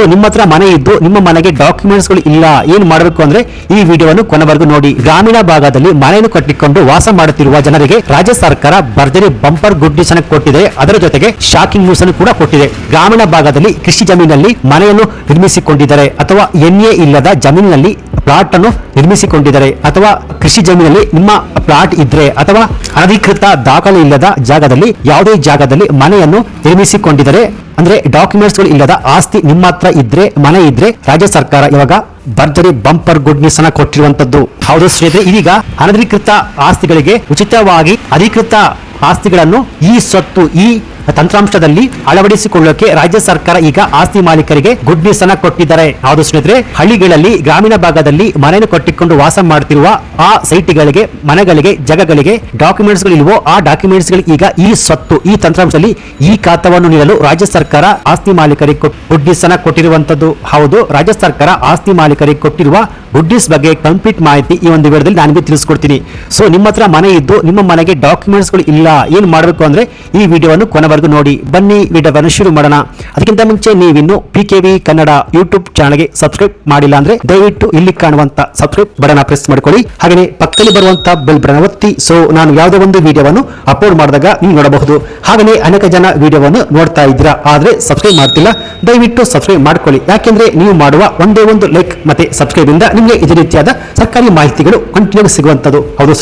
So ನಿಮ್ಮ ಹತ್ರ ಮನೆ ಇದ್ದು, ನಿಮ್ಮ ಮನೆಗೆ ಡಾಕ್ಯುಮೆಂಟ್ಸ್ಗಳು ಇಲ್ಲ, ಏನು ಮಾಡಬೇಕು ಅಂದ್ರೆ ಈ ವಿಡಿಯೋವನ್ನು ಕೊನೆವರೆಗೂ ನೋಡಿ. ಗ್ರಾಮೀಣ ಭಾಗದಲ್ಲಿ ಮನೆಯನ್ನು ಕಟ್ಟಿಕೊಂಡು ವಾಸ ಮಾಡುತ್ತಿರುವ ಜನರಿಗೆ ರಾಜ್ಯ ಸರ್ಕಾರ ಭರ್ಜರಿ ಬಂಪರ್ ಗುಡ್ ಕೊಟ್ಟಿದೆ. ಅದರ ಜೊತೆಗೆ ಶಾಕಿಂಗ್ ನ್ಯೂಸ್ ಅನ್ನು ಕೂಡ ಕೊಟ್ಟಿದೆ. ಗ್ರಾಮೀಣ ಭಾಗದಲ್ಲಿ ಕೃಷಿ ಜಮೀನಲ್ಲಿ ಮನೆಯನ್ನು ನಿರ್ಮಿಸಿಕೊಂಡಿದ್ದಾರೆ. ಅಥವಾ ಎನ್ಎ ಇಲ್ಲದ ಜಮೀನಿನಲ್ಲಿ ಪ್ಲಾಟ್ ಅನ್ನು ನಿರ್ಮಿಸಿಕೊಂಡಿದ್ದಾರೆ. ಅಥವಾ ಕೃಷಿ ಜಮೀನಲ್ಲಿ ನಿಮ್ಮ ಪ್ಲಾಟ್ ಇದ್ರೆ, ಅಥವಾ ಅನಧಿಕೃತ ದಾಖಲೆ ಇಲ್ಲದ ಜಾಗದಲ್ಲಿ, ಯಾವುದೇ ಜಾಗದಲ್ಲಿ ಮನೆಯನ್ನು ನಿರ್ಮಿಸಿಕೊಂಡಿದ್ದಾರೆ. ಅಂದ್ರೆ ಡಾಕ್ಯುಮೆಂಟ್ಸ್ಗಳು ಇಲ್ಲದ ಆಸ್ತಿ ನಿಮ್ಮ ಹತ್ರ ಇದ್ರೆ, ಮನೆ ಇದ್ರೆ ರಾಜ್ಯ ಸರ್ಕಾರ ಇವಾಗ ಭರ್ಜರಿ ಬಂಪರ್ ಗುಡ್ ನ್ಯೂಸ್ ಅನ್ನ ಕೊಟ್ಟಿರುವಂತದ್ದು. ಹೌದು ಸ್ನೇಹಿತರೆ, ಇದೀಗ ಅನಧಿಕೃತ ಆಸ್ತಿಗಳಿಗೆ ಉಚಿತವಾಗಿ ಅಧಿಕೃತ ಆಸ್ತಿಗಳನ್ನು ಈ ಸ್ವತ್ತು ಈ ತಂತ್ರಾಂಶದಲ್ಲಿ ಅಳವಡಿಸಿಕೊಳ್ಳೋಕೆ ರಾಜ್ಯ ಸರ್ಕಾರ ಈಗ ಆಸ್ತಿ ಮಾಲೀಕರಿಗೆ ಗುಡ್ ನ್ಯೂಸ್ ಅನ್ನ ಕೊಟ್ಟಿದ್ದಾರೆ. ಹೌದು ಸ್ನೇಹಿತರೆ, ಹಳ್ಳಿಗಳಲ್ಲಿ ಗ್ರಾಮೀಣ ಭಾಗದಲ್ಲಿ ಮನೆಯನ್ನು ಕಟ್ಟಿಕೊಂಡು ವಾಸ ಮಾಡುತ್ತಿರುವ ಆ ಸೈಟ್ಗಳಿಗೆ, ಮನೆಗಳಿಗೆ, ಜಾಗಗಳಿಗೆ ಡಾಕ್ಯುಮೆಂಟ್ಸ್ಗಳು ಇಲ್ವೋ ಆ ಡಾಕ್ಯುಮೆಂಟ್ಸ್ ಗಳಿಗೆ ಈಗ ಈ ಸ್ವತ್ತು ಈ ತಂತ್ರಾಂಶದಲ್ಲಿ ಈ ಖಾತವನ್ನು ನೀಡಲು ರಾಜ್ಯ ಸರ್ಕಾರ ಆಸ್ತಿ ಮಾಲೀಕರಿಗೆ ಗುಡ್ ನ್ಯೂಸ್ ಅನ್ನ ಕೊಟ್ಟಿರುವಂತದ್ದು. ಹೌದು, ರಾಜ್ಯ ಸರ್ಕಾರ ಆಸ್ತಿ ಮಾಲೀಕರಿಗೆ ಕೊಟ್ಟಿರುವ ಗುಡ್ ಬಗ್ಗೆ ಕಂಪ್ಲೀಟ್ ಮಾಹಿತಿ ಈ ಒಂದು ವಿಡಿಯೋದಲ್ಲಿ ನಾನು ನಿಮಗೆ ತಿಳಿಸ್ಕೊಡ್ತೀನಿ. ಸೊ ನಿಮ್ಮ ಹತ್ರ ಮನೆ ಇದ್ದು ನಿಮ್ಮ ಮನೆಗೆ ಡಾಕ್ಯುಮೆಂಟ್ಸ್ಗಳು ಇಲ್ಲ, ಏನ್ ಮಾಡಬೇಕು ಅಂದ್ರೆ ಈ ವಿಡಿಯೋವನ್ನು ನೋಡಿ. ಬನ್ನಿ ವಿಡಿಯೋವನ್ನು ಶುರು ಮಾಡೋಣ. ಅದಕ್ಕಿಂತ ಮುಂಚೆ ನೀವಿನ್ನು P K V Kannada YouTube ಚಾನಲ್ಗೆ ಸಬ್ಸ್ಕ್ರೈಬ್ ಮಾಡಿಲ್ಲ ಅಂದ್ರೆ ದಯವಿಟ್ಟು ಇಲ್ಲಿ ಕಾಣುವಂತ ಸಬ್ಸ್ಕ್ರೈಬ್ ಬಟನ್ ಪ್ರೆಸ್ ಮಾಡ್ಕೊಳ್ಳಿ. ಹಾಗೆ ಪಕ್ಕದಲ್ಲಿ ಬರುವಂತ ಬೆಲ್ ಬಟನ್ ಒತ್ತಿ. ಸೊ ನಾನು ಯಾವುದೋ ಒಂದು ವಿಡಿಯೋವನ್ನು ಅಪ್ಲೋಡ್ ಮಾಡಿದಾಗ ನೀವು ನೋಡಬಹುದು. ಹಾಗೆ ಅನೇಕ ಜನ ವಿಡಿಯೋವನ್ನು ನೋಡ್ತಾ ಇದ್ದೀರಾ. ಆದ್ರೆ ಸಬ್ಸ್ಕ್ರೈಬ್ ಮಾಡ್ತಿಲ್ಲ. ದಯವಿಟ್ಟು ಸಬ್ಸ್ಕ್ರೈಬ್ ಮಾಡ್ಕೊಳ್ಳಿ. ಯಾಕೆಂದ್ರೆ ನೀವು ಮಾಡುವ ಒಂದೇ ಒಂದು ಲೈಕ್ ಮತ್ತೆ ಸಬ್ಸ್ಕ್ರೈಬ್ ಇಂದ ನಿಮಗೆ ಇದೇ ರೀತಿಯಾದ ಸರ್ಕಾರಿ ಮಾಹಿತಿಗಳು ಕಂಟಿನ್ಯೂ ಸಿಗುವಂತದ್ದು. ಹೌದು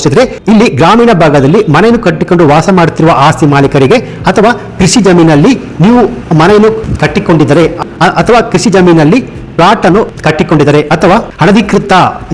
ಇಲ್ಲಿ ಗ್ರಾಮೀಣ ಭಾಗದಲ್ಲಿ ಮನೆಯನ್ನು ಕಟ್ಟಿಕೊಂಡು ವಾಸ ಮಾಡುತ್ತಿರುವ ಆಸ್ತಿ ಮಾಲೀಕರಿಗೆ ಅಥವಾ ಕೃಷಿ ಜಮೀನಲ್ಲಿ ನೀವು ಮನೆಯನ್ನು ಕಟ್ಟಿಕೊಂಡಿದ್ದರೆ ಅಥವಾ ಕೃಷಿ ಜಮೀನಲ್ಲಿ ಪ್ಲಾಟ್ ಅನ್ನು ಕಟ್ಟಿಕೊಂಡಿದ್ದರೆ ಅಥವಾ ಅನಧಿಕೃತ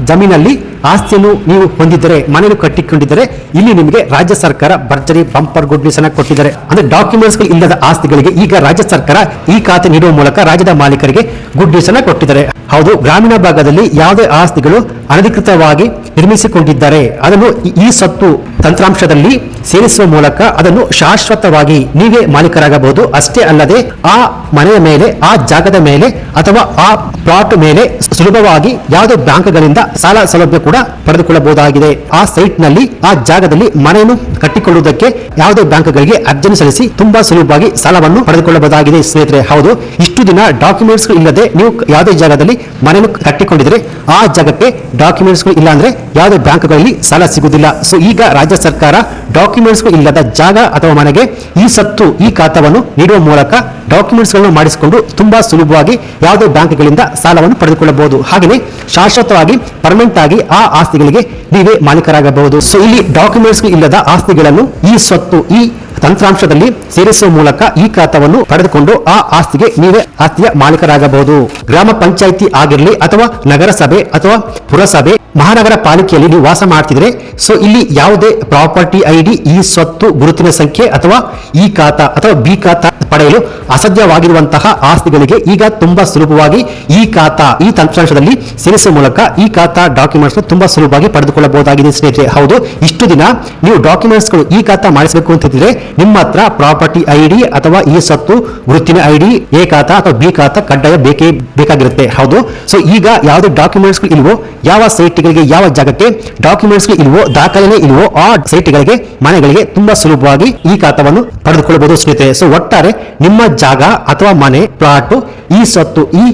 ಜಮೀನಲ್ಲಿ ಆಸ್ತಿಯನ್ನು ನೀವು ಹೊಂದಿದ್ದರೆ, ಮನೆಯನ್ನು ಕಟ್ಟಿಕೊಂಡಿದ್ದರೆ, ಇಲ್ಲಿ ನಿಮಗೆ ರಾಜ್ಯ ಸರ್ಕಾರ ಭರ್ಜರಿ ಬಂಪರ್ ಗುಡ್ ನ್ಯೂಸ್ ಕೊಟ್ಟಿದ್ದಾರೆ. ಅಂದ್ರೆ ಡಾಕ್ಯುಮೆಂಟ್ಸ್ ಇಲ್ಲದ ಆಸ್ತಿಗಳಿಗೆ ಈಗ ರಾಜ್ಯ ಸರ್ಕಾರ ಈ ಖಾತೆ ನೀಡುವ ಮೂಲಕ ರಾಜ್ಯದ ಮಾಲೀಕರಿಗೆ ಗುಡ್ ನ್ಯೂಸ್ ಕೊಟ್ಟಿದ್ದಾರೆ. ಹೌದು, ಗ್ರಾಮೀಣ ಭಾಗದಲ್ಲಿ ಯಾವುದೇ ಆಸ್ತಿಗಳು ಅನಧಿಕೃತವಾಗಿ ನಿರ್ಮಿಸಿಕೊಂಡಿದ್ದಾರೆ, ಅದನ್ನು ಈ ಸತ್ತು ತಂತ್ರಾಂಶದಲ್ಲಿ ಸೇರಿಸುವ ಮೂಲಕ ಅದನ್ನು ಶಾಶ್ವತವಾಗಿ ನೀವೇ ಮಾಲೀಕರಾಗಬಹುದು. ಅಷ್ಟೇ ಅಲ್ಲದೆ ಆ ಮನೆಯ ಮೇಲೆ, ಆ ಜಾಗದ ಮೇಲೆ ಅಥವಾ ಆ ಪ್ಲಾಟ್ ಮೇಲೆ ಸುಲಭವಾಗಿ ಯಾವುದೇ ಬ್ಯಾಂಕ್ಗಳಿಂದ ಸಾಲ ಸೌಲಭ್ಯ ಕೂಡ ಪಡೆದುಕೊಳ್ಳಬಹುದಾಗಿದೆ. ಆ ಸೈಟ್ನಲ್ಲಿ ಆ ಜಾಗದಲ್ಲಿ ಮನೆಯನ್ನು ಕಟ್ಟಿಕೊಳ್ಳುವುದಕ್ಕೆ ಯಾವುದೇ ಬ್ಯಾಂಕ್ಗಳಿಗೆ ಅರ್ಜಿ ಸಲ್ಲಿಸಿ ತುಂಬಾ ಸುಲಭವಾಗಿ ಸಾಲವನ್ನು ಪಡೆದುಕೊಳ್ಳಬಹುದಾಗಿದೆ ಸ್ನೇಹಿತರೆ. ಹೌದು, ಇಷ್ಟು ದಿನ ಡಾಕ್ಯುಮೆಂಟ್ಸ್ ಇಲ್ಲದೆ ನೀವು ಯಾವುದೇ ಜಾಗದಲ್ಲಿ ಮನೆಯನ್ನು ಕಟ್ಟಿಕೊಂಡಿದ್ರೆ ಆ ಜಾಗಕ್ಕೆ ಡಾಕ್ಯುಮೆಂಟ್ಸ್ ಇಲ್ಲ ಅಂದ್ರೆ ಯಾವುದೇ ಬ್ಯಾಂಕ್ಗಳಲ್ಲಿ ಸಾಲ ಸಿಗುವುದಿಲ್ಲ. ಸೊ ಈಗ ರಾಜ್ಯ ಸರ್ಕಾರ ಡಾಕ್ಯುಮೆಂಟ್ಸ್ ಇಲ್ಲದ ಜಾಗ ಅಥವಾ ಮನೆಗೆ ಈ ಸತ್ತು, ಈ ಖಾತವನ್ನು ನೀಡುವ ಮೂಲಕ ಡಾಕ್ಯುಮೆಂಟ್ಸ್ಗಳನ್ನು ಮಾಡಿಸಿಕೊಂಡು ತುಂಬಾ ಸುಲಭವಾಗಿ ಯಾವುದೇ ಬ್ಯಾಂಕ್ಗಳಿಂದ ಸಾಲವನ್ನು ಪಡೆದುಕೊಳ್ಳಬಹುದು. ಹಾಗೆಯೇ ಶಾಶ್ವತವಾಗಿ ಪರ್ಮನೆಂಟ್ ಆಗಿ ಆ ಆಸ್ತಿಗಳಿಗೆ ನೀವೇ ಮಾಲೀಕರಾಗಬಹುದು. ಸೊ ಇಲ್ಲಿ ಡಾಕ್ಯುಮೆಂಟ್ಸ್ ಇಲ್ಲದ ಆಸ್ತಿಗಳನ್ನು ಈ ಸ್ವತ್ತು, ಈ ತಂತ್ರಾಂಶದಲ್ಲಿ ಸೇರಿಸುವ ಮೂಲಕ ಈ ಖಾತವನ್ನು ಪಡೆದುಕೊಂಡು ಆ ಆಸ್ತಿಗೆ ನೀವೇ ಆಸ್ತಿಯ ಮಾಲೀಕರಾಗಬಹುದು. ಗ್ರಾಮ ಪಂಚಾಯಿತಿ ಆಗಿರಲಿ ಅಥವಾ ನಗರಸಭೆ ಅಥವಾ ಪುರಸಭೆ ಮಹಾನಗರ ಪಾಲಿಕೆಯಲ್ಲಿ ನೀವು ವಾಸ ಮಾಡ್ತಿದ್ರೆ ಸೊ ಇಲ್ಲಿ ಯಾವುದೇ ಪ್ರಾಪರ್ಟಿ ಐ ಡಿ ಈ ಸ್ವತ್ತು, ಗುರುತಿನ ಸಂಖ್ಯೆ ಅಥವಾ ಇ ಖಾತಾ ಅಥವಾ ಬಿ ಖಾತಾ ಪಡೆಯಲು ಅಸಾಧ್ಯವಾಗಿರುವಂತಹ ಆಸ್ತಿಗಳಿಗೆ ಈಗ ತುಂಬಾ ಸುಲಭವಾಗಿ ಇ ಖಾತಾ, ಈ ತಂತ್ರಾಂಶದಲ್ಲಿ ಸೇರಿಸುವ ಮೂಲಕ ಈ ಖಾತಾ ಡಾಕ್ಯುಮೆಂಟ್ಸ್ ತುಂಬಾ ಸುಲಭವಾಗಿ ಪಡೆದುಕೊಳ್ಳಬಹುದಾಗಿದೆ ಸ್ನೇಹಿತರೆ. ಹೌದು, ಇಷ್ಟು ದಿನ ನೀವು ಡಾಕ್ಯುಮೆಂಟ್ಸ್ಗಳು ಈ ಖಾತಾ ಮಾಡಿಸಬೇಕು ಅಂತ ಹೇಳಿದ್ರೆ ನಿಮ್ಮ ಹತ್ರ ಪ್ರಾಪರ್ಟಿ ಐಡಿ ಅಥವಾ ಈ ಸ್ವತ್ತು, ಗುರುತಿನ ಐ ಡಿ ಎ ಖಾತಾ ಅಥವಾ ಬಿ ಖಾತಾ ಕಡ್ಡಾಯ ಬೇಕೇ ಬೇಕಾಗಿರುತ್ತೆ. ಹೌದು ಸೊ ಈಗ ಯಾವುದೇ ಡಾಕ್ಯುಮೆಂಟ್ಸ್ ಇಲ್ವೋ, ಯಾವ ಸೈಟ್ಗಳಿಗೆ ಯಾವ ಜಾಗಕ್ಕೆ ಡಾಕ್ಯುಮೆಂಟ್ಸ್ ಇಲ್ವೋ ದಾಖಲೆ ಇಲ್ವೋ, ಆ ಸೈಟ್ಗಳಿಗೆ, ಮನೆಗಳಿಗೆ ತುಂಬಾ ಸುಲಭವಾಗಿ ಈ ಖಾತವನ್ನು ಪಡೆದುಕೊಳ್ಳಬಹುದು ಸ್ನೇಹಿತರೆ. ಸೊ ಒಟ್ಟಾರೆ ನಿಮ್ಮ ಜಾಗ ಅಥವಾ ಮನೆ ಪ್ಲಾಟ್ ಈ ಸ್ವತ್ತು ಈ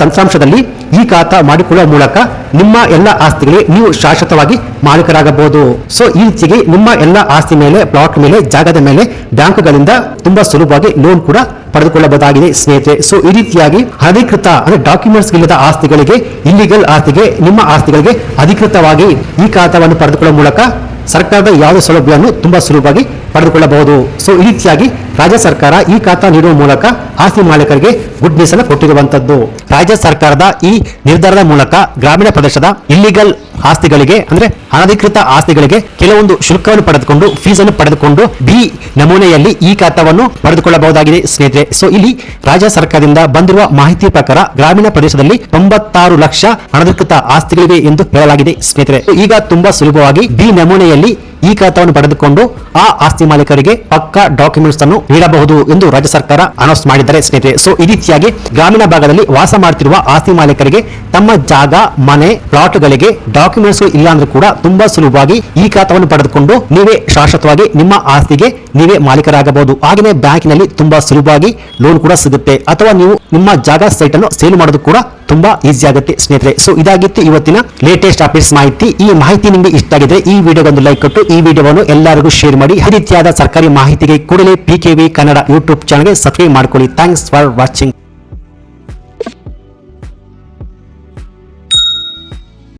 ತಂತ್ರಾಂಶದಲ್ಲಿ ಈ ಖಾತಾ ಮಾಡಿಕೊಳ್ಳುವ ಮೂಲಕ ನಿಮ್ಮ ಎಲ್ಲ ಆಸ್ತಿಗಳಿಗೆ ನೀವು ಶಾಶ್ವತವಾಗಿ ಮಾಲೀಕರಾಗಬಹುದು. ಸೊ ಈ ರೀತಿಗೆ ನಿಮ್ಮ ಎಲ್ಲ ಆಸ್ತಿ ಮೇಲೆ ಪ್ಲಾಟ್ ಮೇಲೆ, ಜಾಗದ ಮೇಲೆ ಬ್ಯಾಂಕ್ಗಳಿಂದ ತುಂಬಾ ಸುಲಭವಾಗಿ ಲೋನ್ ಕೂಡ ಪಡೆದುಕೊಳ್ಳಬಹುದಾಗಿದೆ. ಸ್ನೇಹಿತರೆ, ಸೊ ಈ ರೀತಿಯಾಗಿ ಅಧಿಕೃತ, ಅಂದ್ರೆ ಡಾಕ್ಯುಮೆಂಟ್ಸ್ ಇಲ್ಲದ ಆಸ್ತಿಗಳಿಗೆ ಇಲ್ಲಿಗಲ್ ಆಸ್ತಿಗೆ, ನಿಮ್ಮ ಆಸ್ತಿಗಳಿಗೆ ಅಧಿಕೃತವಾಗಿ ಈ ಖಾತಾವನ್ನು ಪಡೆದುಕೊಳ್ಳುವ ಮೂಲಕ ಸರ್ಕಾರದ ಯಾವುದೇ ಸೌಲಭ್ಯವನ್ನು ತುಂಬಾ ಸುಲಭವಾಗಿ ಪಡೆದುಕೊಳ್ಳಬಹುದು. ಸೊ ಈ ರೀತಿಯಾಗಿ ರಾಜ್ಯ ಸರ್ಕಾರ ಈ ಖಾತಾ ನೀಡುವ ಮೂಲಕ ಆಸ್ತಿ ಮಾಲೀಕರಿಗೆ ಗುಡ್ ನ್ಯೂಸ್ ಅನ್ನು ಕೊಟ್ಟಿರುವಂತದ್ದು. ರಾಜ್ಯ ಸರ್ಕಾರದ ಈ ನಿರ್ಧಾರದ ಮೂಲಕ ಗ್ರಾಮೀಣ ಪ್ರದೇಶದ ಇಲ್ಲಿಗಲ್ ಆಸ್ತಿಗಳಿಗೆ, ಅಂದ್ರೆ ಅನಧಿಕೃತ ಆಸ್ತಿಗಳಿಗೆ ಕೆಲವೊಂದು ಶುಲ್ಕವನ್ನು ಪಡೆದುಕೊಂಡು ಫೀಸ್ ಅನ್ನು ಪಡೆದುಕೊಂಡು ಬಿ ನಮೂನೆಯಲ್ಲಿ ಈ ಖಾತವನ್ನು ಪಡೆದುಕೊಳ್ಳಬಹುದಾಗಿದೆ, ಸ್ನೇಹಿತರೆ. ಸೊ ಇಲ್ಲಿ ರಾಜ್ಯ ಸರ್ಕಾರದಿಂದ ಬಂದಿರುವ ಮಾಹಿತಿ ಪ್ರಕಾರ ಗ್ರಾಮೀಣ ಪ್ರದೇಶದಲ್ಲಿ ತೊಂಬತ್ತಾರು ಲಕ್ಷ ಅನಧಿಕೃತ ಆಸ್ತಿಗಳಿವೆ ಎಂದು ಹೇಳಲಾಗಿದೆ, ಸ್ನೇಹಿತರೆ. ಈಗ ತುಂಬಾ ಸುಲಭವಾಗಿ ಬಿ ನಮೂನೆಯಲ್ಲಿ ಈ ಖಾತಾವನ್ನು ಪಡೆದುಕೊಂಡು ಆ ಆಸ್ತಿ ಮಾಲೀಕರಿಗೆ ಪಕ್ಕಾ ಡಾಕ್ಯುಮೆಂಟ್ಸ್ ಅನ್ನು ನೀಡಬಹುದು ಎಂದು ರಾಜ್ಯ ಸರ್ಕಾರ ಅನೌನ್ಸ್ ಮಾಡಿದ್ದಾರೆ ಸ್ನೇಹಿತರೆ. ಸೊ ಈ ರೀತಿಯಾಗಿ ಗ್ರಾಮೀಣ ಭಾಗದಲ್ಲಿ ವಾಸ ಮಾಡುತ್ತಿರುವ ಆಸ್ತಿ ಮಾಲೀಕರಿಗೆ ತಮ್ಮ ಜಾಗ, ಮನೆ ಪ್ಲಾಟ್ಗಳಿಗೆ ಡಾಕ್ಯುಮೆಂಟ್ಸ್ ಇಲ್ಲ ಅಂದ್ರೆ ಕೂಡ ತುಂಬಾ ಸುಲಭವಾಗಿ ಈ ಖಾತಾವನ್ನು ಪಡೆದುಕೊಂಡು ನೀವೇ ಶಾಶ್ವತವಾಗಿ ನಿಮ್ಮ ಆಸ್ತಿಗೆ ನೀವೇ ಮಾಲೀಕರಾಗಬಹುದು. ಹಾಗೆಯೇ ಬ್ಯಾಂಕಿನಲ್ಲಿ ತುಂಬಾ ಸುಲಭವಾಗಿ ಲೋನ್ ಕೂಡ ಸಿಗುತ್ತೆ. ಅಥವಾ ನೀವು ನಿಮ್ಮ ಜಾಗ ಸೈಟ್ ಅನ್ನು ಸೇಲ್ ಮಾಡೋದು ಕೂಡ ತುಂಬಾ ಈಸಿ ಆಗುತ್ತೆ ಸ್ನೇಹಿತರೆ. ಸೊ ಇದಾಗಿತ್ತು ಇವತ್ತಿನ ಲೇಟೆಸ್ಟ್ ಅಪ್ಡೇಟ್ಸ್ ಮಾಹಿತಿ. ಈ ಮಾಹಿತಿ ನಿಮಗೆ ಇಷ್ಟ ಆಗಿದ್ರೆ ಈ ವಿಡಿಯೋಗೊಂದು ಲೈಕ್ ಕೊಟ್ಟು ಈ ವಿಡಿಯೋವನ್ನು ಎಲ್ಲರಿಗೂ ಶೇರ್ ಮಾಡಿ. ಈ ರೀತಿಯಾದ ಸರ್ಕಾರಿ ಮಾಹಿತಿಗೆ ಕೂಡಲೇ ಪಿ ಕನ್ನಡ ಯೂಟ್ಯೂಬ್ ಚಾನಲ್ಗೆ ಸಬ್ಸ್ಕ್ರೈಬ್ ಮಾಡ್ಕೊಳ್ಳಿ. Thanks for watching